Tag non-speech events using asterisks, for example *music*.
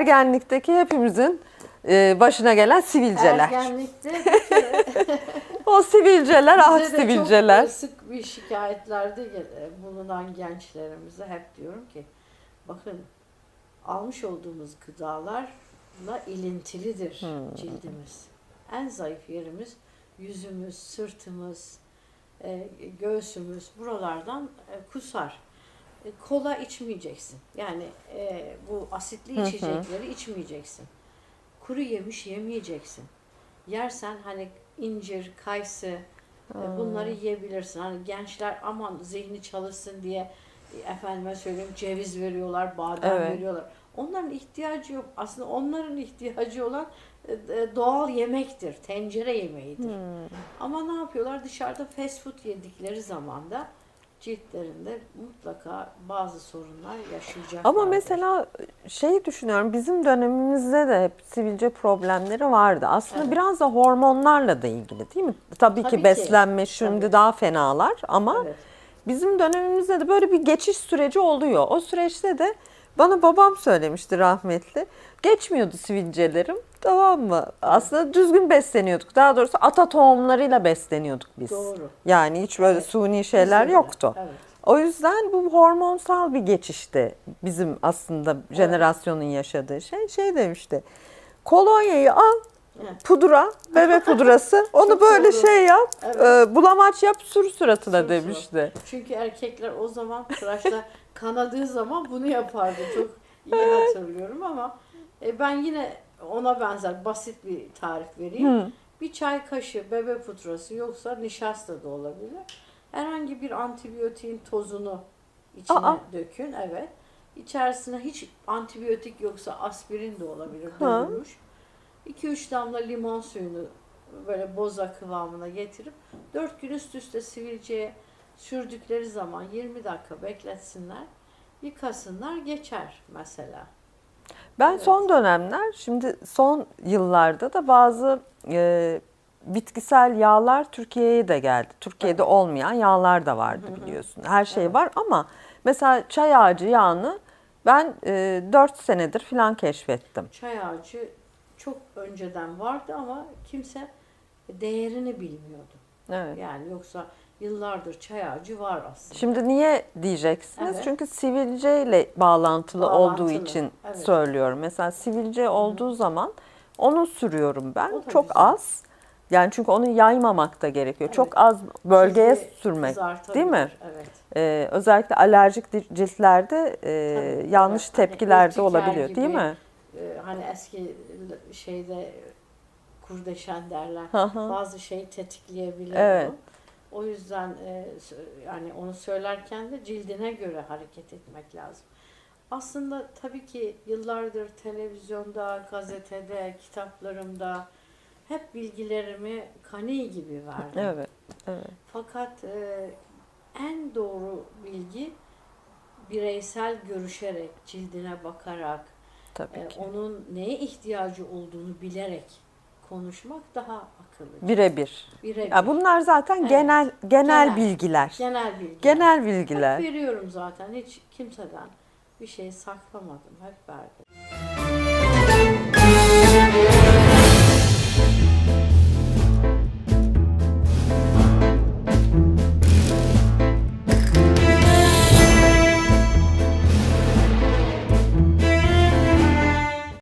ergenlikteki hepimizin e, başına gelen sivilceler. Ergenlikte *laughs* kere O sivilceler, ah bize de sivilceler. çok sık bir şikayetlerde gel- bulunan gençlerimize hep diyorum ki bakın almış olduğumuz gıdalarla ilintilidir Hmm. cildimiz. En zayıf yerimiz yüzümüz, sırtımız, e, göğsümüz buralardan e, kusar. E, kola içmeyeceksin. Yani e, bu asitli Hı hı. içecekleri içmeyeceksin. Kuru yemiş yemeyeceksin. Yersen hani incir, kayısı e, bunları yiyebilirsin. Hani gençler aman zihni çalışsın diye e, efendime söyleyeyim ceviz veriyorlar, badem Evet. veriyorlar. Onların ihtiyacı yok. Aslında onların ihtiyacı olan e, doğal yemektir. Tencere yemeğidir. Hmm. Ama ne yapıyorlar? Dışarıda fast food yedikleri zaman da ciltlerinde mutlaka bazı sorunlar yaşayacaklar. Ama mesela şeyi düşünüyorum bizim dönemimizde de hep sivilce problemleri vardı. Aslında Evet. biraz da hormonlarla da ilgili değil mi? Tabii, Tabii ki ki. beslenme şimdi Tabii. daha fenalar ama Evet. bizim dönemimizde de böyle bir geçiş süreci oluyor. O süreçte de bana babam söylemişti rahmetli. Geçmiyordu sivilcelerim. Tamam mı? Aslında düzgün besleniyorduk. Daha doğrusu ata tohumlarıyla besleniyorduk biz. Doğru. Yani hiç böyle Evet. suni şeyler de. yoktu. Evet. O yüzden bu hormonsal bir geçişti bizim aslında jenerasyonun yaşadığı şey. Şey demişti. Kolonyayı al, Evet. pudra, bebe *laughs* pudrası. Onu böyle doğru. şey yap, Evet. e, bulamaç yap, sür suratına Sür demişti. Çünkü erkekler o zaman tıraşla *laughs* kanadığı zaman bunu yapardı. Çok iyi hatırlıyorum ama e, ben yine ona benzer basit bir tarif vereyim. Hı. Bir çay kaşığı bebe pudrası yoksa nişasta da olabilir. Herhangi bir antibiyotiğin tozunu içine Aa. dökün. Evet. İçerisine hiç antibiyotik yoksa aspirin de olabilir Ha. dövülmüş. 2-3 damla limon suyunu böyle boza kıvamına getirip 4 gün üst üste sivilceye sürdükleri zaman 20 dakika bekletsinler. Yıkasınlar geçer mesela. Ben Evet. son dönemler, şimdi son yıllarda da bazı e, bitkisel yağlar Türkiye'ye de geldi. Türkiye'de olmayan yağlar da vardı biliyorsun. Her şey Evet. var ama mesela çay ağacı yağını ben e, 4 senedir falan keşfettim. Çay ağacı çok önceden vardı ama kimse değerini bilmiyordu. Evet. Yani yoksa yıllardır çay ağacı var aslında. Şimdi niye diyeceksiniz? Evet. Çünkü sivilceyle bağlantılı, Bağlantılı, olduğu için evet. söylüyorum. Mesela sivilce olduğu zaman onu sürüyorum ben. Çok güzel. az. Yani çünkü onu yaymamak da gerekiyor. Evet. Çok az bölgeye Cildi sürmek. değil mi? Evet. Ee, özellikle alerjik ciltlerde e, Tabii, yanlış evet. Hani tepkiler de urtiker olabiliyor değil gibi, mi? Ee, hani eski şeyde kurdeşen derler. Hı hı. Bazı şeyi tetikleyebilir Evet. onu. O yüzden e, yani onu söylerken de cildine göre hareket etmek lazım. Aslında tabii ki yıllardır televizyonda, gazetede, kitaplarımda hep bilgilerimi kani gibi verdim. Evet. Evet. Fakat e, en doğru bilgi bireysel görüşerek, cildine bakarak, Tabii e, ki. onun neye ihtiyacı olduğunu bilerek konuşmak daha akıllıca. Birebir. Birebir. Ya bunlar zaten Evet. genel genel Genel. bilgiler. Genel bilgi. Genel Hep bilgiler. veriyorum zaten. Hiç kimseden bir şey saklamadım. Hep verdim.